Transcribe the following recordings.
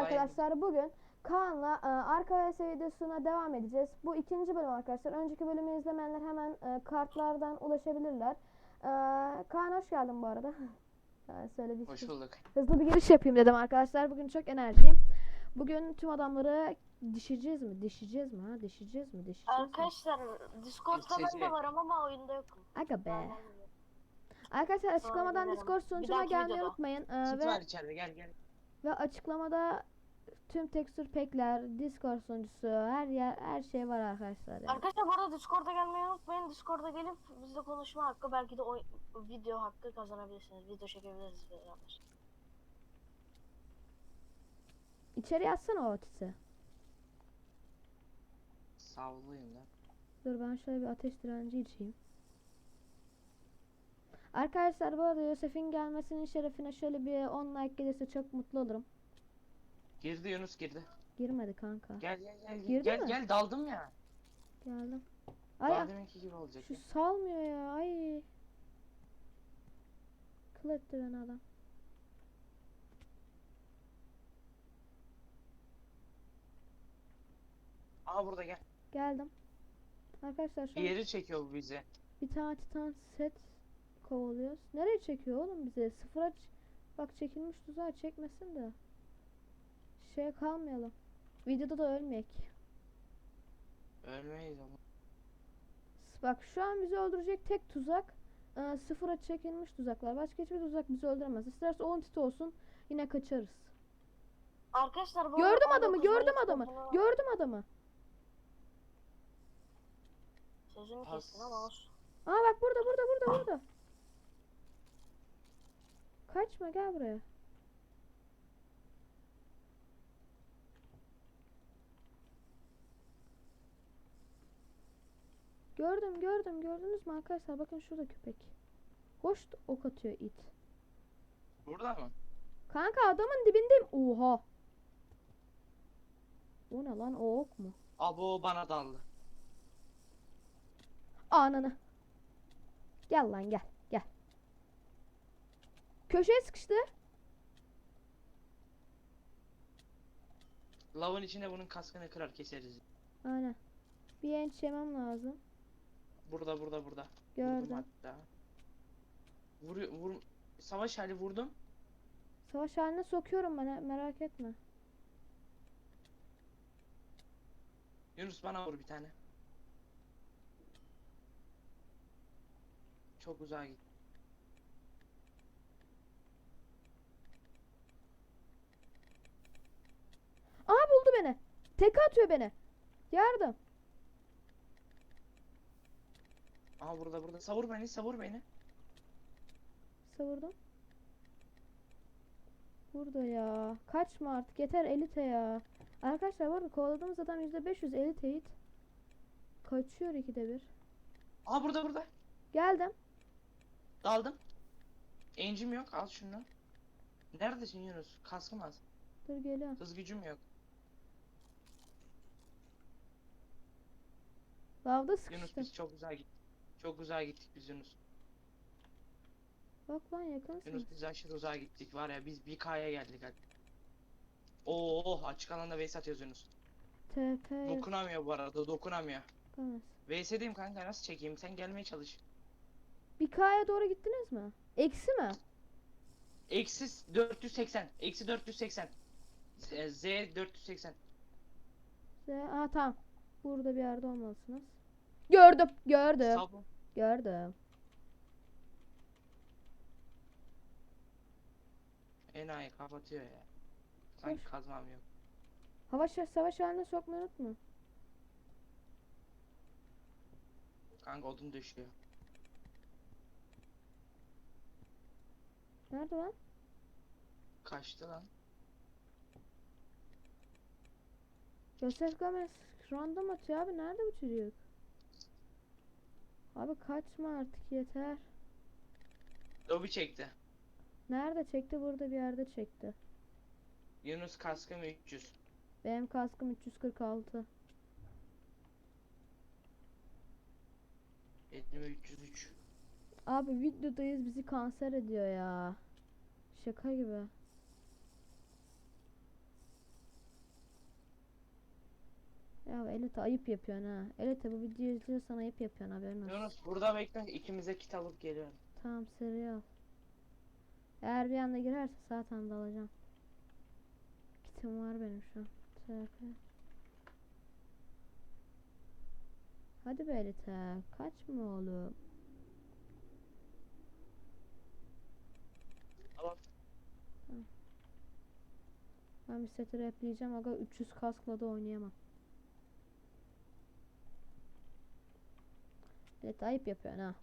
arkadaşlar bugün Kaan'la e, arka videosuna devam edeceğiz. Bu ikinci bölüm arkadaşlar. Önceki bölümü izlemeyenler hemen e, kartlardan ulaşabilirler. E, Kaan hoş geldin bu arada. E, Söyle bir Hoş bulduk. hızlı bir giriş yapayım dedim arkadaşlar. Bugün çok enerjiyim. Bugün tüm adamları dişeceğiz mi? Dişeceğiz mi? Ha? Dişeceğiz mi? Dişeceğiz mi? Arkadaşlar Discord'da ben de varım ama oyunda yokum. Aga be. Arkadaşlar açıklamadan. Discord sunucuma gelmeyi unutmayın. E, Kit ve var içeride gel gel. Ve açıklamada tüm tekstür pekler, Discord sunucusu, her yer, her şey var arkadaşlar. yani. Arkadaşlar bu arada Discord'a gelmeyi unutmayın. Discord'a gelip bizle konuşma hakkı belki de oy- video hakkı kazanabilirsiniz. Video çekebiliriz beraber. İçeri yatsana o Otis'i. Savluyum da. Dur ben şöyle bir ateş direnci içeyim. Arkadaşlar bu arada Yosef'in gelmesinin şerefine şöyle bir 10 like gelirse çok mutlu olurum. Girdi Yunus girdi. Girmedi kanka. Gel gel gel. Girdi gel mi? gel daldım ya. Geldim. Ay ay, deminki gibi olacak. şu ya. salmıyor ya ay. Kıl etti beni adam. Aa burada gel. Geldim. Arkadaşlar şu Bir an yeri çekiyor bu bize. Bir tane titan set kovalıyoruz. Nereye çekiyor oğlum bize? Sıfıra bak çekilmiş tuzağa çekmesin de. Şeye kalmayalım. Videoda da ölmeyek. Ölmeyiz ama. Bak şu an bizi öldürecek tek tuzak e, sıfıra çekilmiş tuzaklar. Başka hiçbir tuzak bizi öldüremez. İsterse 10 tit olsun yine kaçarız. Arkadaşlar bu Gördüm adamı, 19 gördüm adamı. tarafına- Gördüm adamı. Sözünü kestin ama olsun. Aa bak burada burada burada burada. Kaçma gel buraya. Gördüm gördüm gördünüz mü arkadaşlar bakın şurada köpek. Hoş ok atıyor it. Burada mı? Kanka adamın dibindeyim. Oha. O ne lan o ok mu? Abo bana daldı. Ananı. Gel lan gel gel. Köşeye sıkıştı. Lavın içinde bunun kaskını kırar keseriz. Aynen. Bir enç yemem lazım. Burada burada burada. Vurdum Gördüm. hatta. Vuruyor vur. Savaş hali vurdum. Savaş haline sokuyorum he- merak etme. Yunus bana vur bir tane. Çok uzağa git. Aa buldu beni. Tek atıyor beni. Yardım. Aa burada burada. Savur beni savur beni. Savurdum. Burada ya. Kaçma artık yeter elite ya. Arkadaşlar arada kovaladığımız adam %500 elite hit. Kaçıyor ikide bir. Aa burada burada. Geldim. Daldım. Encim yok. Al şunu. Neredesin Yunus? Kaskım az. Dur geliyorum. Hız gücüm yok. Lavda Yunus sıkıştım. biz çok uzağa gittik. Çok uzağa gittik biz Yunus. Bak lan yakınsın. Yunus biz aşırı uzağa gittik. Var ya biz bir K'ya geldik hadi. Oo açık alanda vs atıyoruz Yunus. TP yok. Dokunamıyor bu arada dokunamıyor. Bakamaz. VS'deyim kanka nasıl çekeyim? Sen gelmeye çalış. Bir K'ya doğru gittiniz mi? Eksi mi? Eksi 480. Eksi 480. Z, Z 480. Z Aa tamam. Burada bir yerde olmalısınız. Gördüm. Gördüm. Sabun. Gördüm. Enayi kapatıyor ya. Sanki kazmam yok. Hava savaş haline sokmayı unutma. Kanka odun düşüyor. Nerede lan? Kaçtı lan. Joseph Gomez random atıyor abi. Nerede bu çocuk? Abi kaçma artık yeter. Lobi çekti. Nerede çekti? Burada bir yerde çekti. Yunus kaskım 300. Benim kaskım 346. Benim 303. Abi videodayız bizi kanser ediyor ya. Şaka gibi. Ya Elite ayıp yapıyorsun ha. Elite bu videoyu izliyorsan ayıp yapıyorsun haberin olsun. Yunus burada bekle ikimize kit alıp geliyorum. Tamam seri al. Eğer bir anda girerse zaten dalacağım. Kitim var benim şu an. TP. Hadi be Elite. Kaçma oğlum. Tamam. Ben bir seti repleyeceğim aga 300 kaskla da oynayamam. Evet ayıp yapıyorsun ha.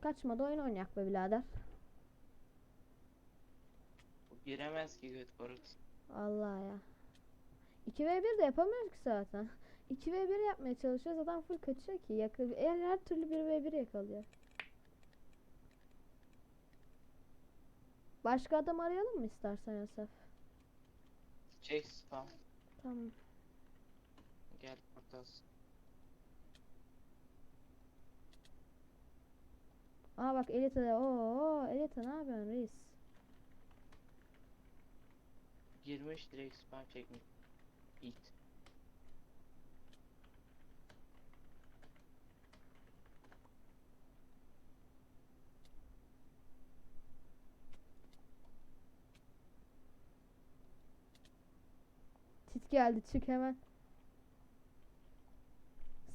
Kaçma da oyun oynayak be birader. Giremez ki göt koruk. Allah ya. 2v1 de yapamıyoruz ki zaten. 2v1 yapmaya çalışıyoruz adam full kaçıyor ki. Yakı eğer her türlü 1v1 yakalıyor. Başka adam arayalım mı istersen Yosef? Çek spam. Tamam. Gel ortası. Aa bak Elite de ooo Elite ne yapıyorsun reis? Girmiş direkt spam çekmiş. Hit. Tit geldi çık hemen.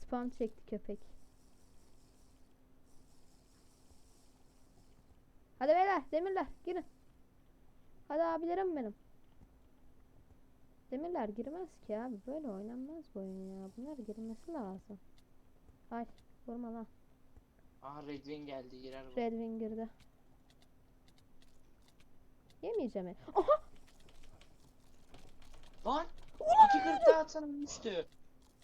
Spam çekti köpek. Beyler demirler girin. Hadi abilerim benim. Demirler girmez ki abi böyle oynanmaz bu oyun ya. Bunlar girmesi lazım. Ay vurma lan. Aha Redwing geldi girer bu. Red Wing girdi. Yemeyeceğim. el. Aha! Lan! İki kırk daha atsana ölmüştü.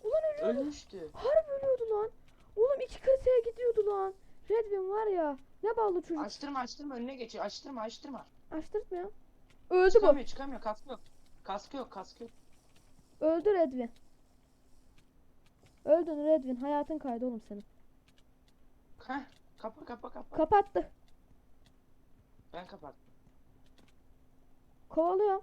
Ulan ölüyordu. Ölmüştü. Harbi ölüyordu lan. Oğlum iki kriteye gidiyordu lan. Red Wing var ya. Ne ballı çocuk. Açtırma açtırma önüne geçiyor. Açtırma açtırma. Açtırtmıyor. Öldü bu. Çıkamıyor çıkamıyor kaskı yok. Kaskı yok kaskı yok. Öldü Redvin. Öldün Redvin. Hayatın kaydı oğlum senin. Heh kapa kapa kapa. Kapattı. ben kapattım. Kovalıyor.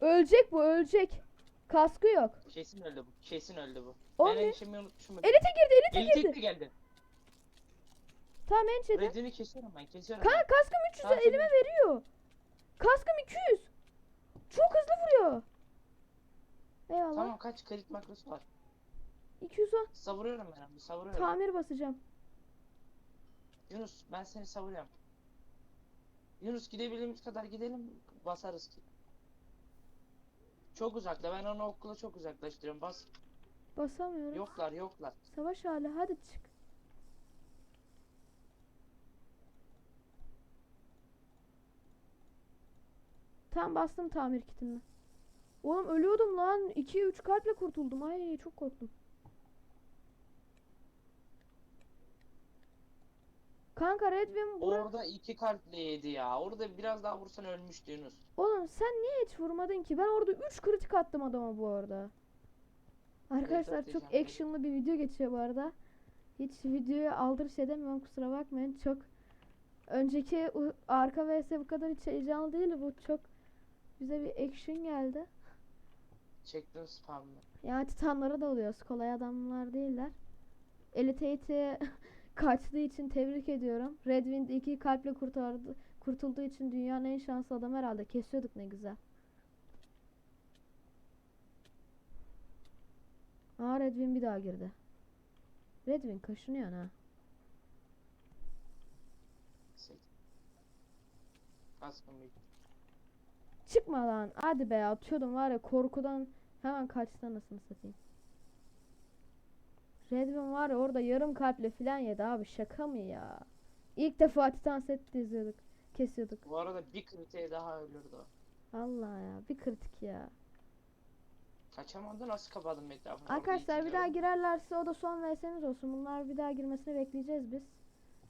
Ölecek bu ölecek. Kaskı yok. Kesin öldü bu. Kesin öldü bu. Oğlum ben ne? enişimi unutmuşum. Elite girdi elite Eli girdi. tekli geldi. Tamam ençedi. Redwing'i kesiyorum ben kesiyorum. Ben. kaskım 300 Tamam, elime tamam. veriyor. Kaskım 200. Çok hızlı vuruyor. Eyvallah. Tamam kaç kredit makrosu var. 210. Savuruyorum ben abi savuruyorum. Tamir basacağım. Yunus ben seni savuruyorum. Yunus gidebildiğimiz kadar gidelim basarız ki. Çok uzakta ben onu okula çok uzaklaştırıyorum bas. Basamıyorum. Yoklar yoklar. Savaş hali hadi çık. Tam bastım tamir kitini. Oğlum ölüyordum lan. 2-3 kalple kurtuldum. Ay çok korktum. Kanka Redwin bura... Orada iki kalple yedi ya. Orada biraz daha vursan ölmüştü Yunus. Oğlum sen niye hiç vurmadın ki? Ben orada 3 kritik attım adama bu arada. Arkadaşlar evet, çok actionlı bir video geçiyor bu arada. Hiç videoyu aldırış edemiyorum kusura bakmayın. Çok önceki arka vs bu kadar hiç heyecanlı değil. Bu çok bize bir action geldi. Çektim spamını. Ya titanlara da oluyoruz. Kolay adamlar değiller. Elite kaçtığı için tebrik ediyorum. Redwind iki kalple kurtardı. Kurtulduğu için dünyanın en şanslı adamı herhalde. Kesiyorduk ne güzel. Aa Redwin bir daha girdi. Redwin kaşınıyor ha. Kaskım bitti. Çıkma lan. Hadi be atıyordum var ya korkudan hemen kaçtı anasını satayım. Redwin var ya orada yarım kalple filan yedi abi şaka mı ya? İlk defa Titan set diziyorduk. Kesiyorduk. Bu arada bir kritiğe daha ölürdü. Allah ya bir kritik ya. Kaçamadı nasıl kapadım etrafını? Arkadaşlar bir daha girerlerse o da son VS'miz olsun. Bunlar bir daha girmesini bekleyeceğiz biz.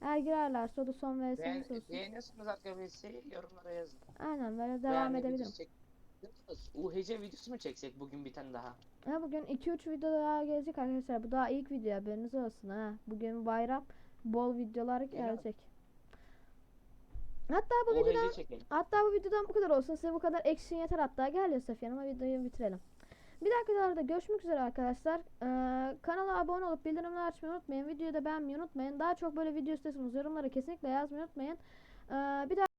Eğer girerlerse o da son VS'miz olsun. beğeniyorsanız arkadaşlar yorumlara yazın. Aynen böyle devam Beğenme edebilirim. videosu çek- UHC videosu mu çeksek bugün bir tane daha? Ha bugün 2-3 video daha gelecek arkadaşlar. Bu daha ilk video haberiniz olsun ha. Bugün bayram. Bol videolar gelecek. Hatta bu videodan UHC çekelim. hatta bu videodan bu kadar olsun. Size bu kadar action yeter hatta. Gel Yusuf yanıma videoyu bitirelim. Bir dahaki videolarda görüşmek üzere arkadaşlar. Ee, kanala abone olup bildirimleri açmayı unutmayın. Videoyu da beğenmeyi unutmayın. Daha çok böyle video istiyorsanız yorumlara kesinlikle yazmayı unutmayın. Ee, bir daha